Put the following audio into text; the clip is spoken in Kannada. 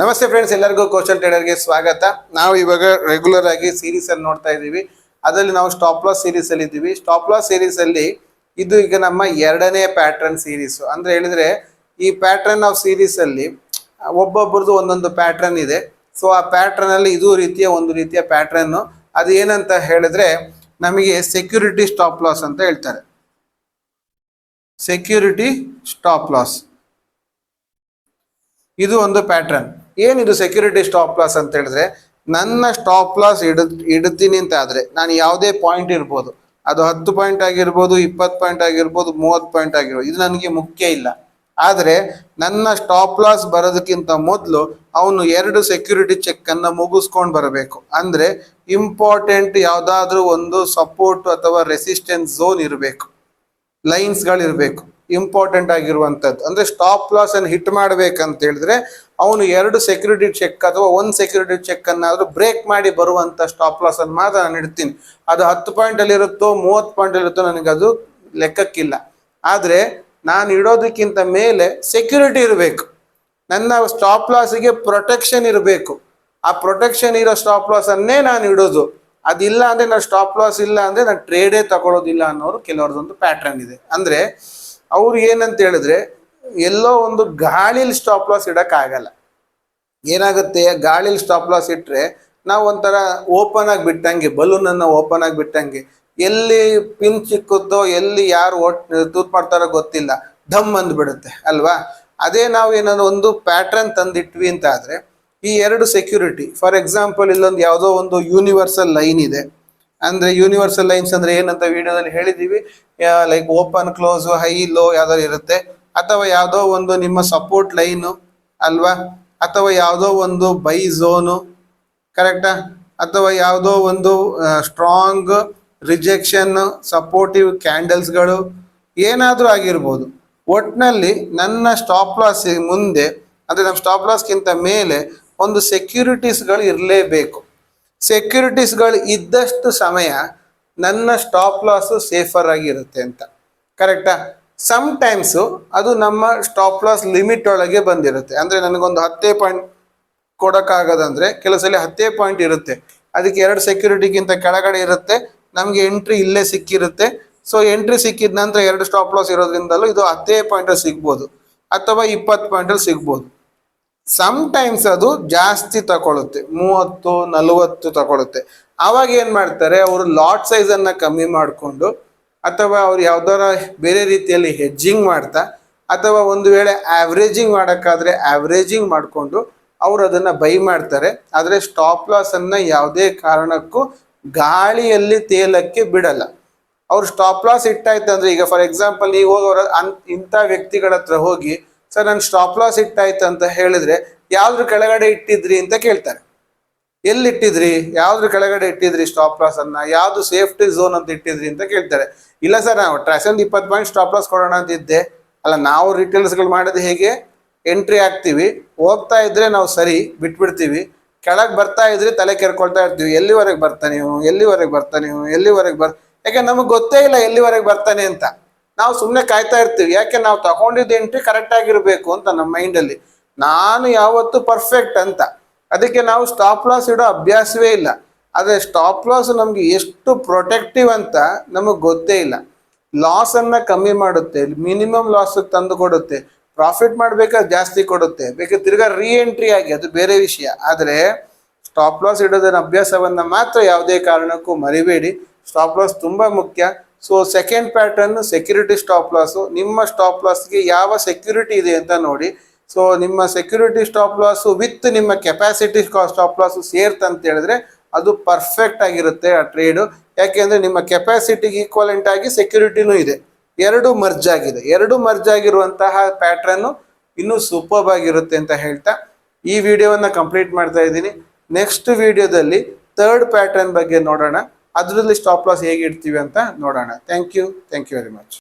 ನಮಸ್ತೆ ಫ್ರೆಂಡ್ಸ್ ಎಲ್ಲರಿಗೂ ಕೋಶಲ್ ಟ್ರೇಡರ್ಗೆ ಸ್ವಾಗತ. ನಾವು ಇವಾಗ ರೆಗ್ಯುಲರ್ ಆಗಿ ಸೀರೀಸ್ ಅಲ್ಲಿ ನೋಡ್ತಾ ಇದ್ದೀವಿ. ಅದರಲ್ಲಿ ನಾವು ಸ್ಟಾಪ್ ಲಾಸ್ ಸೀರೀಸ್ ಅಲ್ಲಿ ಇದ್ದೀವಿ. ಸ್ಟಾಪ್ ಲಾಸ್ ಸೀರೀಸ್ ಅಲ್ಲಿ ಇದು ಈಗ ನಮ್ಮ ಎರಡನೇ ಪ್ಯಾಟ್ರನ್ ಸೀರೀಸ್ ಅಂದ್ರೆ ಹೇಳಿದ್ರೆ ಈ ಪ್ಯಾಟ್ರನ್ ಆಫ್ ಸೀರೀಸ್ ಅಲ್ಲಿ ಒಬ್ಬೊಬ್ಬರದು ಒಂದೊಂದು ಪ್ಯಾಟ್ರನ್ ಇದೆ. ಸೊ ಆ ಪ್ಯಾಟ್ರನ್ ಅಲ್ಲಿ ಇದು ರೀತಿಯ, ಒಂದು ರೀತಿಯ ಪ್ಯಾಟ್ರನ್ ಅದು ಏನಂತ ಹೇಳಿದ್ರೆ ನಮಗೆ ಸೆಕ್ಯೂರಿಟಿ ಸ್ಟಾಪ್ ಲಾಸ್ ಅಂತ ಹೇಳ್ತಾರೆ. ಸೆಕ್ಯೂರಿಟಿ ಸ್ಟಾಪ್ ಲಾಸ್ ಇದು ಒಂದು ಪ್ಯಾಟ್ರನ್ ಏನಿದು ಸೆಕ್ಯೂರಿಟಿ ಸ್ಟಾಪ್ ಲಾಸ್ ಅಂತ ಹೇಳಿದ್ರೆ, ನನ್ನ ಸ್ಟಾಪ್ ಲಾಸ್ ಇಡ ಇಡ್ತೀನಿ ಅಂತ ಆದರೆ, ನಾನು ಯಾವುದೇ ಪಾಯಿಂಟ್ ಇರ್ಬೋದು. ಅದು ಹತ್ತು ಪಾಯಿಂಟ್ ಆಗಿರ್ಬೋದು, ಇಪ್ಪತ್ತು ಪಾಯಿಂಟ್ ಆಗಿರ್ಬೋದು, ಮೂವತ್ತು ಪಾಯಿಂಟ್ ಆಗಿರ್ಬೋದು, ಇದು ನನಗೆ ಮುಖ್ಯ ಇಲ್ಲ. ಆದರೆ, ನನ್ನ ಸ್ಟಾಪ್ ಲಾಸ್ ಬರೋದಕ್ಕಿಂತ ಮೊದಲು ಅವನು ಎರಡು ಸೆಕ್ಯೂರಿಟಿ ಚೆಕ್ ಅನ್ನ ಮುಗಿಸ್ಕೊಂಡು ಬರಬೇಕು. ಅಂದರೆ ಇಂಪಾರ್ಟೆಂಟ್ ಯಾವುದಾದ್ರೂ ಒಂದು ಸಪೋರ್ಟ್ ಅಥವಾ ರೆಸಿಸ್ಟೆನ್ಸ್ ಝೋನ್ ಇರಬೇಕು. ಲೈನ್ಸ್ ಗಳಿರ್ಬೇಕು. ಇಂಪಾರ್ಟೆಂಟ್ ಆಗಿರುವಂತದ್ದು ಅಂದ್ರೆ ಸ್ಟಾಪ್ ಲಾಸ್ ಅನ್ನು ಹಿಟ್ ಮಾಡ್ಬೇಕಂತ ಹೇಳಿದ್ರೆ, ಅವನು ಎರಡು ಸೆಕ್ಯೂರಿಟಿ ಚೆಕ್ ಅಥವಾ ಒಂದು ಸೆಕ್ಯೂರಿಟಿ ಚೆಕ್ ಅನ್ನಾದ್ರೂ ಬ್ರೇಕ್ ಮಾಡಿ ಬರುವಂತ ಸ್ಟಾಪ್ ಲಾಸ್ ಅನ್ನು ಮಾತ್ರ ನಾನು ಇಡ್ತೀನಿ. ಅದು ಹತ್ತು ಪಾಯಿಂಟ್ ಅಲ್ಲಿ ಇರುತ್ತೋ, ಮೂವತ್ತು ಪಾಯಿಂಟ್ ಇರುತ್ತೋ ನನಗೆ ಅದು ಲೆಕ್ಕಕ್ಕಿಲ್ಲ. ಆದರೆ ನಾನು ಇಡೋದಕ್ಕಿಂತ ಮೇಲೆ ಸೆಕ್ಯೂರಿಟಿ ಇರಬೇಕು. ನನ್ನ ಸ್ಟಾಪ್ ಲಾಸಿಗೆ ಪ್ರೊಟೆಕ್ಷನ್ ಇರಬೇಕು. ಆ ಪ್ರೊಟೆಕ್ಷನ್ ಇರೋ ಸ್ಟಾಪ್ ಲಾಸ್ ಅನ್ನೇ ನಾನು ಇಡೋದು. ಅದಿಲ್ಲ ಅಂದ್ರೆ ನಾನು ಸ್ಟಾಪ್ ಲಾಸ್ ಇಲ್ಲ ಅಂದ್ರೆ ನಾನು ಟ್ರೇಡೇ ತಗೊಳ್ಳೋದಿಲ್ಲ ಅನ್ನೋರು ಕೆಲವ್ರದ್ದೊಂದು ಪ್ಯಾಟ್ರನ್ ಇದೆ. ಅಂದ್ರೆ ಅವ್ರು ಏನಂತ ಹೇಳಿದ್ರೆ, ಎಲ್ಲೋ ಒಂದು ಗಾಳಿಲಿ ಸ್ಟಾಪ್ ಲಾಸ್ ಇಡಕ್ ಆಗಲ್ಲ ಏನಾಗುತ್ತೆ, ಗಾಳಿಲಿ ಸ್ಟಾಪ್ ಲಾಸ್ ಇಟ್ಟರೆ ನಾವು ಒಂಥರ ಓಪನ್ ಆಗಿ ಬಿಟ್ಟಂಗೆ ಬಲೂನನ್ನು ಓಪನ್ ಆಗಿ ಬಿಟ್ಟಂಗೆ, ಎಲ್ಲಿ ಪಿನ್ ಚಿಕ್ಕುತ್ತೋ ಎಲ್ಲಿ ಯಾರು ಓಟ್ ತೂತ್ ಮಾಡ್ತಾರೋ ಗೊತ್ತಿಲ್ಲ ಧಮ್ ಅಂದ್ಬಿಡುತ್ತೆ, ಅಲ್ವಾ? ಅದೇ ನಾವು ಏನಾದ್ರು ಒಂದು ಪ್ಯಾಟ್ರನ್ ತಂದಿಟ್ವಿ ಅಂತ ಆದ್ರೆ, ಈ ಎರಡು ಸೆಕ್ಯೂರಿಟಿ ಫಾರ್ ಎಕ್ಸಾಂಪಲ್ ಇಲ್ಲೊಂದು ಯಾವುದೋ ಒಂದು ಯೂನಿವರ್ಸಲ್ ಲೈನ್ ಇದೆ. ಅಂದ್ರೆ ಯೂನಿವರ್ಸಲ್ ಲೈನ್ಸ್ ಅಂದ್ರೆ ಏನಂತ ವಿಡಿಯೋದಲ್ಲಿ ಹೇಳಿದೀವಿ. Like open close high low ಯಾವ್ದಾದ್ರು ಇರುತ್ತೆ. ಅಥವಾ ಯಾವುದೋ ಒಂದು ನಿಮ್ಮ ಸಪೋರ್ಟ್ ಲೈನು ಅಲ್ವಾ? ಅಥವಾ ಯಾವುದೋ ಒಂದು ಬೈ ಝೋನು ಕರೆಕ್ಟಾ ಅಥವಾ ಯಾವುದೋ ಒಂದು ಸ್ಟ್ರಾಂಗ್ ರಿಜೆಕ್ಷನ್ ಸಪೋರ್ಟಿವ್ ಕ್ಯಾಂಡಲ್ಸ್ಗಳು ಏನಾದರೂ ಆಗಿರ್ಬೋದು. ಒಟ್ನಲ್ಲಿ ನನ್ನ ಸ್ಟಾಪ್ ಲಾಸ್ ಮುಂದೆ, ಅಂದರೆ ನಮ್ಮ ಸ್ಟಾಪ್ ಲಾಸ್ಗಿಂತ ಮೇಲೆ ಒಂದು ಸೆಕ್ಯೂರಿಟೀಸ್ಗಳು ಇರಲೇಬೇಕು. ಸೆಕ್ಯೂರಿಟೀಸ್ಗಳು ಇದ್ದಷ್ಟು ಸಮಯ ನನ್ನ ಸ್ಟಾಪ್ ಲಾಸು ಸೇಫರ್ ಆಗಿರುತ್ತೆ ಅಂತ. ಕರೆಕ್ಟಾ ಸಮ್ ಟೈಮ್ಸು ಅದು ನಮ್ಮ ಸ್ಟಾಪ್ ಲಾಸ್ ಲಿಮಿಟ್ ಒಳಗೆ ಬಂದಿರುತ್ತೆ. ಅಂದರೆ ನನಗೊಂದು ಹತ್ತೇ ಪಾಯಿಂಟ್ ಕೊಡೋಕ್ಕಾಗೋದಂದರೆ ಕೆಲವು ಸಲ ಹತ್ತೇ ಪಾಯಿಂಟ್ ಇರುತ್ತೆ. ಅದಕ್ಕೆ ಎರಡು ಸೆಕ್ಯೂರಿಟಿಗಿಂತ ಕೆಳಗಡೆ ಇರುತ್ತೆ. ನಮಗೆ ಎಂಟ್ರಿ ಇಲ್ಲೇ ಸಿಕ್ಕಿರುತ್ತೆ. ಸೊ ಎಂಟ್ರಿ ಸಿಕ್ಕಿದ ನಂತರ ಎರಡು ಸ್ಟಾಪ್ ಲಾಸ್ ಇರೋದ್ರಿಂದಲೂ ಇದು ಹತ್ತೇ ಪಾಯಿಂಟಲ್ಲಿ ಸಿಗ್ಬೋದು. ಅಥವಾ ಇಪ್ಪತ್ತು ಪಾಯಿಂಟಲ್ಲಿ ಸಿಗ್ಬೋದು. ಸಮ್ ಟೈಮ್ಸ್ ಅದು ಜಾಸ್ತಿ ತಗೊಳುತ್ತೆ, ಮೂವತ್ತು, ನಲವತ್ತು ತಗೊಳುತ್ತೆ. ಅವಾಗ ಏನು ಮಾಡ್ತಾರೆ, ಅವರು ಲಾಟ್ ಸೈಜ್ ಅನ್ನ ಕಮ್ಮಿ ಮಾಡಿಕೊಂಡು, ಅಥವಾ ಅವ್ರು ಯಾವ್ದಾರ ಬೇರೆ ರೀತಿಯಲ್ಲಿ ಹೆಜ್ಜಿಂಗ್ ಮಾಡ್ತಾ, ಅಥವಾ ಒಂದು ವೇಳೆ ಆವ್ರೇಜಿಂಗ್ ಮಾಡೋಕ್ಕಾದರೆ ಆವ್ರೇಜಿಂಗ್ ಮಾಡಿಕೊಂಡು, ಅವರು ಅದನ್ನ ಬೈ ಮಾಡ್ತಾರೆ. ಆದರೆ ಸ್ಟಾಪ್ ಲಾಸ್ ಅನ್ನ ಯಾವುದೇ ಕಾರಣಕ್ಕೂ ಗಾಳಿಯಲ್ಲಿ ತೇಲಕ್ಕೆ ಬಿಡಲ್ಲ. ಅವ್ರು ಸ್ಟಾಪ್ ಲಾಸ್ ಇಟ್ಟಾಯ್ತು ಅಂದ್ರೆ ಈಗ ಫಾರ್ ಎಕ್ಸಾಂಪಲ್ ನೀವು ಹೋಗೋರ ಅನ್ ಇಂಥ ವ್ಯಕ್ತಿಗಳ ಹತ್ರ ಹೋಗಿ ಸರ್ ನನ್ ಸ್ಟಾಪ್ ಲಾಸ್ ಇಟ್ಟಾಯ್ತು ಅಂತ ಹೇಳಿದ್ರೆ ಯಾವ್ದ್ರ ಕೆಳಗಡೆ ಇಟ್ಟಿದ್ರಿ ಅಂತ ಕೇಳ್ತಾರೆ. ಎಲ್ಲಿ ಇಟ್ಟಿದ್ರಿ ಯಾವ್ದ್ರ ಕೆಳಗಡೆ ಇಟ್ಟಿದ್ರಿ ಸ್ಟಾಪ್ ಲಾಸ್ ಅನ್ನ? ಯಾವ್ದು ಸೇಫ್ಟಿ ಝೋನ್ ಅಂತ ಇಟ್ಟಿದ್ರಿ ಅಂತ ಕೇಳ್ತಾರೆ. ಇಲ್ಲ ಸರ್, ನಾವು ಟ್ರಾಸನ್ ಇಪ್ಪತ್ತು ಪಾಯಿಂಟ್ ಸ್ಟಾಪ್ ಲಾಸ್ ಕೊಡೋಣ ಅಂತ ಇದ್ದೆ. ಅಲ್ಲ, ನಾವು ರಿಟೇಲ್ಸ್ಗಳು ಮಾಡೋದು ಹೇಗೆ? ಎಂಟ್ರಿ ಆಗ್ತೀವಿ ಹೋಗ್ತಾ ಇದ್ರೆ ನಾವು ಸರಿ, ಬಿಟ್ಬಿಡ್ತೀವಿ. ಕೆಳಗೆ ಬರ್ತಾ ಇದ್ರೆ ತಲೆ ಕೆರ್ಕೊಳ್ತಾ ಇರ್ತೀವಿ. ಎಲ್ಲಿವರೆಗೆ ಬರ್ತಾನೆ ನೀವು? ಎಲ್ಲಿವರೆಗೆ ಬರ್ತಾನೆ ನೀವು? ಎಲ್ಲಿವರೆಗೆ ಬರ್? ಯಾಕೆ, ನಮಗೆ ಗೊತ್ತೇ ಇಲ್ಲ ಎಲ್ಲಿವರೆಗೆ ಬರ್ತಾನೆ ಅಂತ. ನಾವು ಸುಮ್ಮನೆ ಕಾಯ್ತಾ ಇರ್ತೀವಿ. ಯಾಕೆ ನಾವು ತಗೊಂಡಿದ್ದ ಎಂಟ್ರಿ ಕರೆಕ್ಟ್ ಆಗಿರಬೇಕು ಅಂತ ನಮ್ಮ ಮೈಂಡಲ್ಲಿ ನಾನು ಯಾವತ್ತು ಪರ್ಫೆಕ್ಟ್ ಅಂತ. ಅದಕ್ಕೆ ನಾವು ಸ್ಟಾಪ್ ಲಾಸ್ ಇಡೋ ಅಭ್ಯಾಸವೇ ಇಲ್ಲ. ಆದರೆ ಸ್ಟಾಪ್ ಲಾಸ್ ನಮಗೆ ಎಷ್ಟು ಪ್ರೊಟೆಕ್ಟಿವ್ ಅಂತ ನಮಗೆ ಗೊತ್ತೇ ಇಲ್ಲ. ಲಾಸನ್ನು ಕಮ್ಮಿ ಮಾಡುತ್ತೆ. ಮಿನಿಮಮ್ ಲಾಸ್ ತಂದು ಕೊಡುತ್ತೆ. ಪ್ರಾಫಿಟ್ ಮಾಡಬೇಕಾದ್ರೆ ಜಾಸ್ತಿ ಕೊಡುತ್ತೆ. ಬೇಕಾದ್ರೆ ತಿರ್ಗಾ ರೀ ಎಂಟ್ರಿ ಆಗಿ, ಅದು ಬೇರೆ ವಿಷಯ. ಆದರೆ ಸ್ಟಾಪ್ ಲಾಸ್ ಇಡೋದನ್ನ ಅಭ್ಯಾಸವನ್ನ ಮಾತ್ರ ಯಾವುದೇ ಕಾರಣಕ್ಕೂ ಮರಿಬೇಡಿ. ಸ್ಟಾಪ್ ಲಾಸ್ ತುಂಬಾ ಮುಖ್ಯ. So second pattern security stop loss ನಿಮ್ಮ ಸ್ಟಾಪ್ ಲಾಸ್ಗೆ ಯಾವ ಸೆಕ್ಯೂರಿಟಿ ಇದೆ ಅಂತ ನೋಡಿ. ಸೊ ನಿಮ್ಮ ಸೆಕ್ಯೂರಿಟಿ ಸ್ಟಾಪ್ ಲಾಸು ವಿತ್ ನಿಮ್ಮ ಕೆಪಾಸಿಟಿ ಸ್ಟಾಪ್ ಲಾಸು ಸೇರ್ತ ಅಂತ ಹೇಳಿದ್ರೆ ಅದು ಪರ್ಫೆಕ್ಟ್ ಆಗಿರುತ್ತೆ ಆ ಟ್ರೇಡು ಯಾಕೆಂದ್ರೆ ನಿಮ್ಮ ಕೆಪಾಸಿಟಿಗೆ ಈಕ್ವಲೆಂಟ್ ಆಗಿ ಸೆಕ್ಯೂರಿಟಿನೂ ಇದೆ. ಎರಡು ಮರ್ಜ್ ಆಗಿದೆ. ಎರಡು ಮರ್ಜ್ ಆಗಿರುವಂತಹ ಪ್ಯಾಟ್ರನ್ನು ಇನ್ನೂ ಸೂಪರ್ಬ್ ಆಗಿರುತ್ತೆ ಅಂತ ಹೇಳ್ತಾ ಈ ವಿಡಿಯೋವನ್ನು ಕಂಪ್ಲೀಟ್ ಮಾಡ್ತಾ ಇದ್ದೀನಿ. ನೆಕ್ಸ್ಟ್ ವಿಡಿಯೋದಲ್ಲಿ ಥರ್ಡ್ ಪ್ಯಾಟರ್ನ್ ಬಗ್ಗೆ ನೋಡೋಣ. ಅದರಲ್ಲಿ ಸ್ಟಾಪ್ ಲಾಸ್ ಹೇಗೆ ಇಡ್ತೀವಿ ಅಂತ ನೋಡೋಣ. Thank you thank you very much